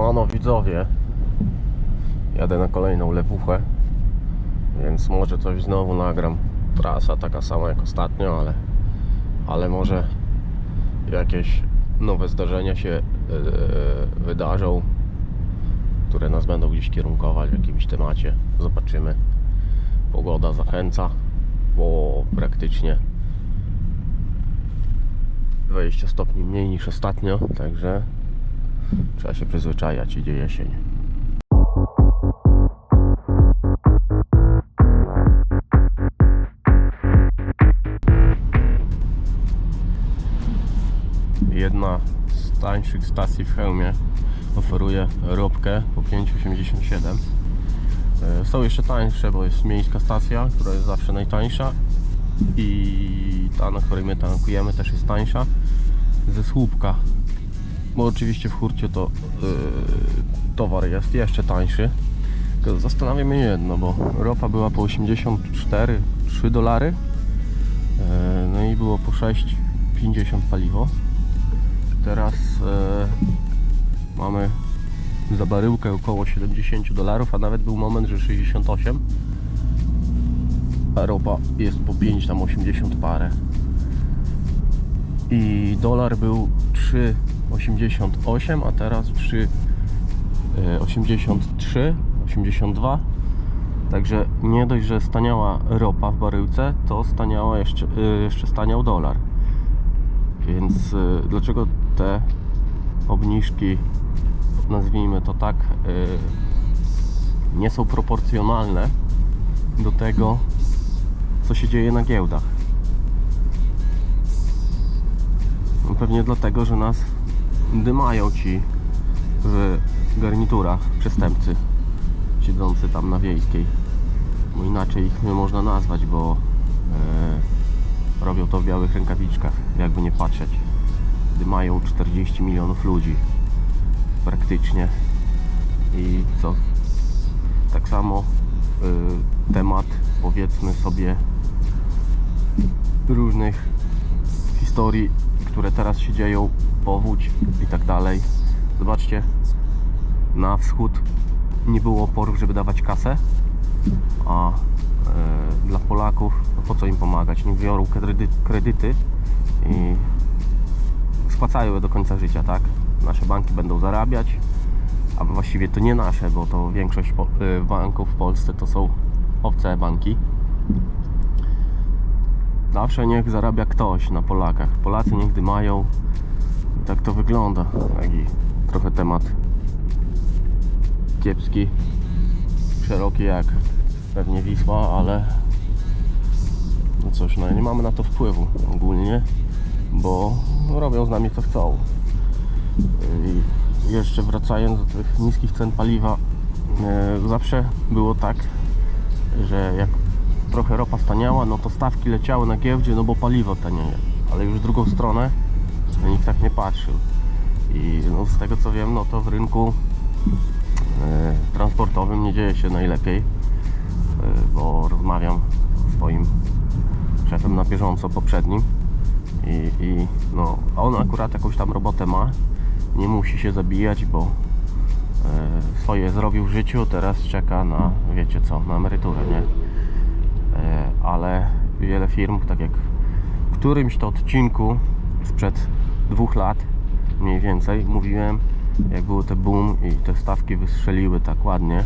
Siemano widzowie. Jadę na kolejną lewuchę Więc może coś znowu nagram. Trasa taka sama jak ostatnio, ale Ale może Jakieś nowe zdarzenia się e, wydarzą Które nas będą gdzieś kierunkować w jakimś temacie. Zobaczymy. Pogoda zachęca Bo praktycznie 20 stopni mniej niż ostatnio Także Trzeba się przyzwyczajać, idzie jesień. Jedna z tańszych stacji w Chełmie oferuje ropkę po 5,87. E, Są jeszcze tańsze, bo jest miejska stacja, która jest zawsze najtańsza i ta, na której my tankujemy też jest tańsza ze słupka bo oczywiście w hurcie to yy, towar jest jeszcze tańszy. Tylko zastanawia mnie jedno, bo ropa była po 84 3 dolary, yy, no i było po 6,50 paliwo. Teraz yy, mamy za baryłkę około 70 dolarów, a nawet był moment, że 68. A ropa jest po 5 tam 80 parę. I dolar był 3,88, a teraz 3,83, 82. Także nie dość, że staniała ropa w baryłce, to staniała jeszcze, y, jeszcze staniał dolar. Więc y, dlaczego te obniżki, nazwijmy to tak, nie są proporcjonalne do tego, co się dzieje na giełdach? No pewnie dlatego, że nas dymają ci w garniturach przestępcy siedzący tam na wiejskiej. Bo inaczej ich nie można nazwać, bo e, robią to w białych rękawiczkach, jakby nie patrzeć. Dymają 40 milionów ludzi praktycznie. I co? Tak samo y, temat powiedzmy sobie różnych historii, które teraz się dzieją, powódź i tak dalej. Zobaczcie, na wschód nie było oporów, żeby dawać kasę, a e, dla Polaków no po co im pomagać? Nie biorą kredy, kredyty i spłacają je do końca życia, tak? Nasze banki będą zarabiać, a właściwie to nie nasze, bo to większość e, banków w Polsce to są obce banki. Zawsze niech zarabia ktoś na Polakach. Polacy niech mają. I tak to wygląda. Taki trochę temat kiepski. Szeroki jak pewnie Wisła, ale no cóż, no nie mamy na to wpływu ogólnie, bo robią z nami co chcą. I jeszcze wracając do tych niskich cen paliwa, e, zawsze było tak, że jak trochę ropa staniała, no to stawki leciały na giełdzie, no bo paliwo tanieje. Ale już w drugą stronę nikt tak nie patrzył. I no, z tego co wiem, no to w rynku e, transportowym nie dzieje się najlepiej, e, bo rozmawiam z swoim szefem na bieżąco poprzednim i, i no, on akurat jakąś tam robotę ma, nie musi się zabijać, bo e, swoje zrobił w życiu, teraz czeka na, wiecie co, na emeryturę, nie? Ale wiele firm, tak jak w którymś to odcinku sprzed dwóch lat mniej więcej mówiłem, jak było te boom i te stawki wystrzeliły tak ładnie,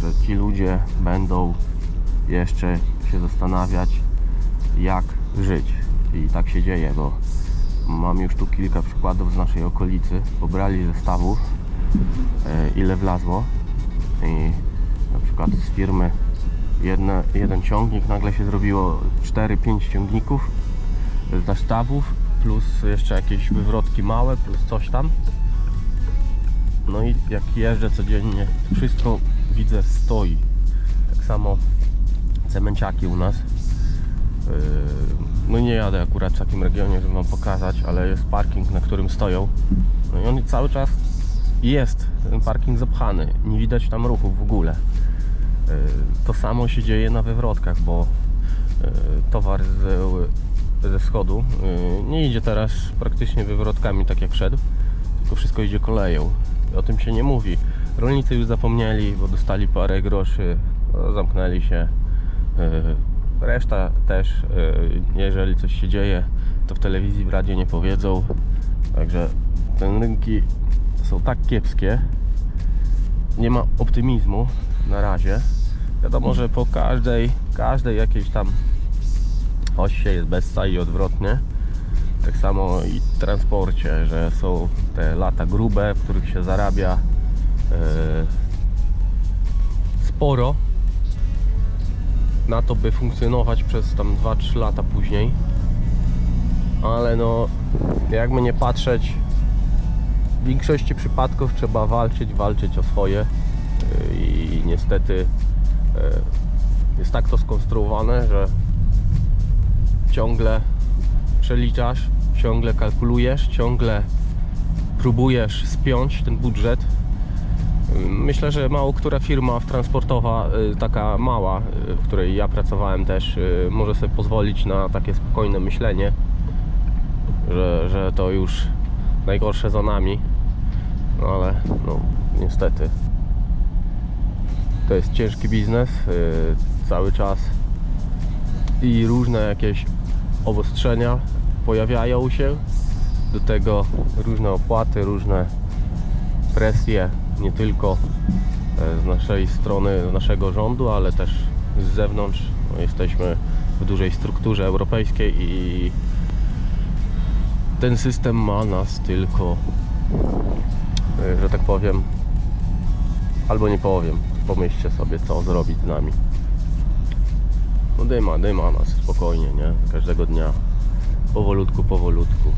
że ci ludzie będą jeszcze się zastanawiać jak żyć. I tak się dzieje, bo mam już tu kilka przykładów z naszej okolicy, pobrali zestawów e, ile wlazło. I na przykład z firmy jeden ciągnik nagle się zrobiło 4-5 ciągników zestawów plus jeszcze jakieś wywrotki małe plus coś tam. No i jak jeżdżę codziennie wszystko widzę stoi. Tak samo cemenciaki u nas. Yy, no nie jadę akurat w takim regionie, żeby wam pokazać, ale jest parking, na którym stoją. No i on cały czas jest ten parking zapchany, nie widać tam ruchu w ogóle to samo się dzieje na wywrotkach, bo yy, towar ze wschodu yy, nie idzie teraz praktycznie wywrotkami tak jak szedł, tylko wszystko idzie koleją. O tym się nie mówi. Rolnicy już zapomnieli, bo dostali parę groszy, no, zamknęli się. Reszta też, jeżeli coś się dzieje, to w telewizji, w radiu nie powiedzą. Także te rynki są tak kiepskie, nie ma optymizmu na razie. Wiadomo, że po każdej, każdej jakiejś tam osie jest bessa i odwrotnie. Tak samo i w transporcie, że są te lata grube, w których się zarabia e, sporo na to, by funkcjonować przez tam 2-3 lata później. Ale no, jakby nie patrzeć, w większości przypadków trzeba walczyć, walczyć o swoje yy, i niestety yy, jest tak to skonstruowane, że ciągle przeliczasz, ciągle kalkulujesz, ciągle próbujesz spiąć ten budżet. Myślę, że mało która firma transportowa, yy, taka mała, yy, w której ja pracowałem też, może sobie pozwolić na takie spokojne myślenie, że, że to już najgorsze za nami. No ale no niestety to jest ciężki biznes yy, cały czas i różne jakieś obostrzenia pojawiają się do tego różne opłaty, różne presje nie tylko e, z naszej strony, z naszego rządu, ale też z zewnątrz. No, jesteśmy w dużej strukturze europejskiej i ten system ma nas tylko y, że tak powiem, albo nie powiem, pomyślcie sobie, co zrobić z nami. No dyma, dyma nas, spokojnie, nie? Każdego dnia, powolutku, powolutku.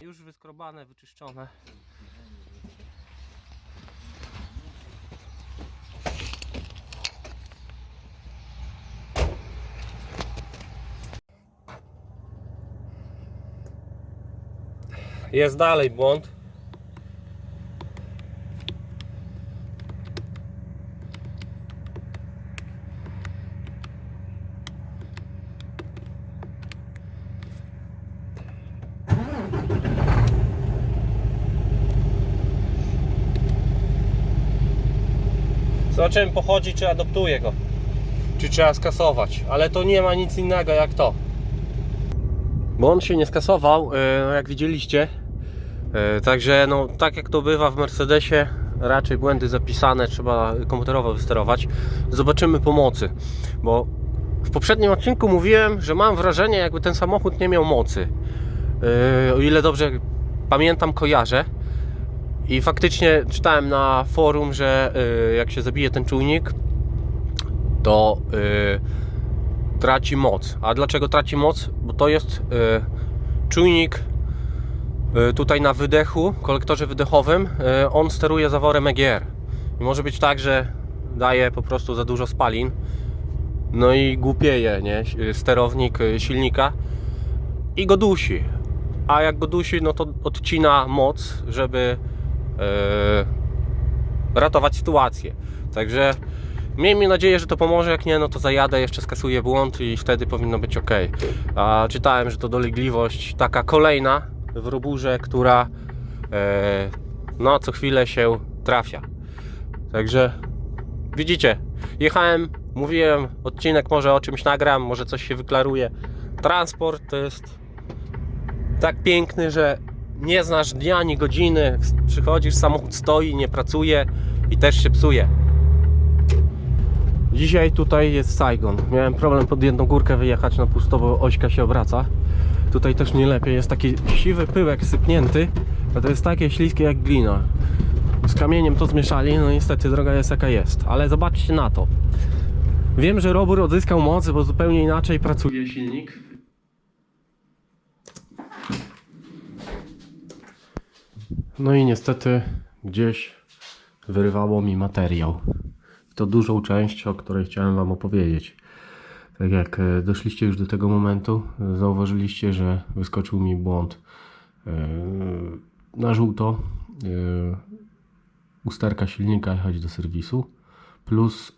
Już wyskrobane, wyczyszczone. Jest dalej błąd. Zobaczymy pochodzi, czy adoptuje go. Czy trzeba skasować. Ale to nie ma nic innego jak to. Bo on się nie skasował, e, no jak widzieliście. E, Także no, tak jak to bywa w Mercedesie, raczej błędy zapisane, trzeba komputerowo wysterować. Zobaczymy pomocy, bo w poprzednim odcinku mówiłem, że mam wrażenie, jakby ten samochód nie miał mocy. E, O ile dobrze pamiętam, kojarzę. I faktycznie czytałem na forum, że y, jak się zabije ten czujnik, to traci moc. A dlaczego traci moc? Bo to jest czujnik tutaj na wydechu, kolektorze wydechowym. Y, on steruje zaworem EGR. I może być tak, że daje po prostu za dużo spalin. No i głupieje, nie? Sterownik y, silnika i go dusi. A jak go dusi, no to odcina moc, żeby e, ratować sytuację. Także miejmy nadzieję, że to pomoże. Jak nie, no to zajadę, jeszcze skasuję błąd i wtedy powinno być ok. A czytałem, że to dolegliwość taka kolejna w roburze, która e, no co chwilę się trafia. Także widzicie, jechałem, mówiłem, odcinek może o czymś nagram, może coś się wyklaruje. Transport to jest tak piękny, że nie znasz dnia ani godziny. Przychodzisz, samochód stoi, nie pracuje i też się psuje. Dzisiaj tutaj jest Saigon. Miałem problem pod jedną górkę wyjechać na pusto, bo ośka się obraca. Tutaj też nie lepiej. Jest taki siwy pyłek sypnięty, a to jest takie śliskie jak glina. Z kamieniem to zmieszali, no niestety droga jest jaka jest. Ale zobaczcie na to. Wiem, że robór odzyskał moc, bo zupełnie inaczej pracuje silnik. No i niestety gdzieś wyrywało mi materiał. To dużą część, o której chciałem Wam opowiedzieć. Tak jak e, doszliście już do tego momentu, e, zauważyliście, że wyskoczył mi błąd e, na żółto. usterka silnika jechać do serwisu. Plus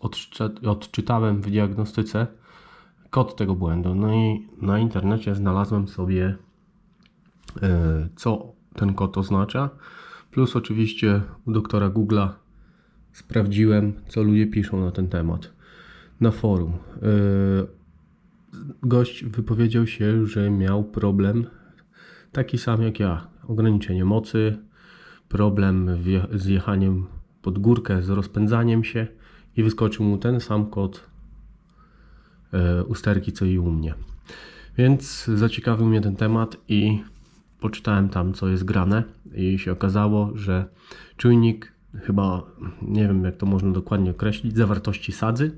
odczytałem w diagnostyce kod tego błędu. No i na internecie znalazłem sobie co ten kod oznacza. Plus oczywiście u doktora Google'a sprawdziłem, co ludzie piszą na ten temat. Na forum. Yy, gość wypowiedział się, że miał problem taki sam jak ja. Ograniczenie mocy, problem z jechaniem pod górkę, z rozpędzaniem się i wyskoczył mu ten sam kod e, usterki co i u mnie. Więc zaciekawił mnie ten temat i poczytałem tam co jest grane i się okazało, że czujnik chyba, nie wiem jak to można dokładnie określić, zawartości sadzy,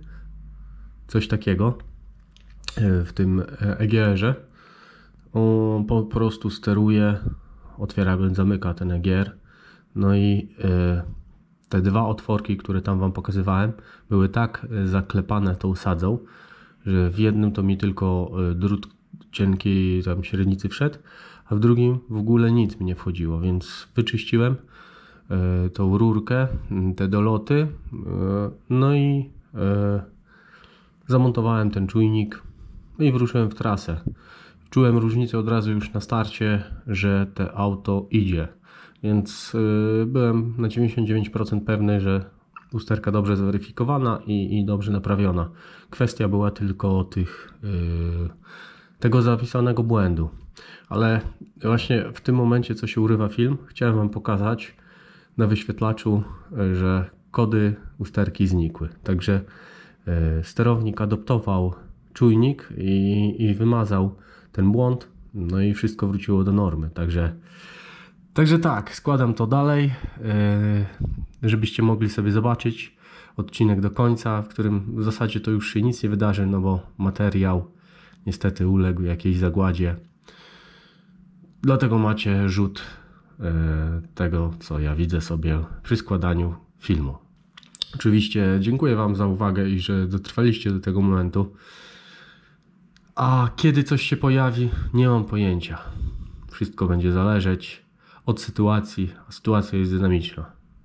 coś takiego e, w tym e, EGR-ze. On po prostu steruje, otwiera zamyka ten EGR. No i e, te dwa otworki, które tam Wam pokazywałem, były tak zaklepane tą sadzą, że w jednym to mi tylko drut cienkiej tam średnicy wszedł, a w drugim w ogóle nic mi nie wchodziło, więc wyczyściłem tą rurkę, m, te doloty, e, no i e, zamontowałem ten czujnik i wyruszyłem w trasę. Czułem różnicę od razu już na starcie, że te auto idzie. Więc byłem na 99% pewny, że usterka dobrze zweryfikowana i, i dobrze naprawiona. Kwestia była tylko tych, tego zapisanego błędu. Ale właśnie w tym momencie, co się urywa film, chciałem Wam pokazać na wyświetlaczu, yy, że kody usterki znikły. Także yy, sterownik adoptował czujnik i, i wymazał ten błąd, no i wszystko wróciło do normy. Także, także tak, składam to dalej, yy, żebyście mogli sobie zobaczyć odcinek do końca, w którym w zasadzie to już się nic nie wydarzy, no bo materiał niestety uległ jakiejś zagładzie. Dlatego macie rzut tego, co ja widzę sobie przy składaniu filmu. Oczywiście dziękuję Wam za uwagę i że dotrwaliście do tego momentu. A kiedy coś się pojawi, nie mam pojęcia. Wszystko będzie zależeć od sytuacji, a sytuacja jest dynamiczna.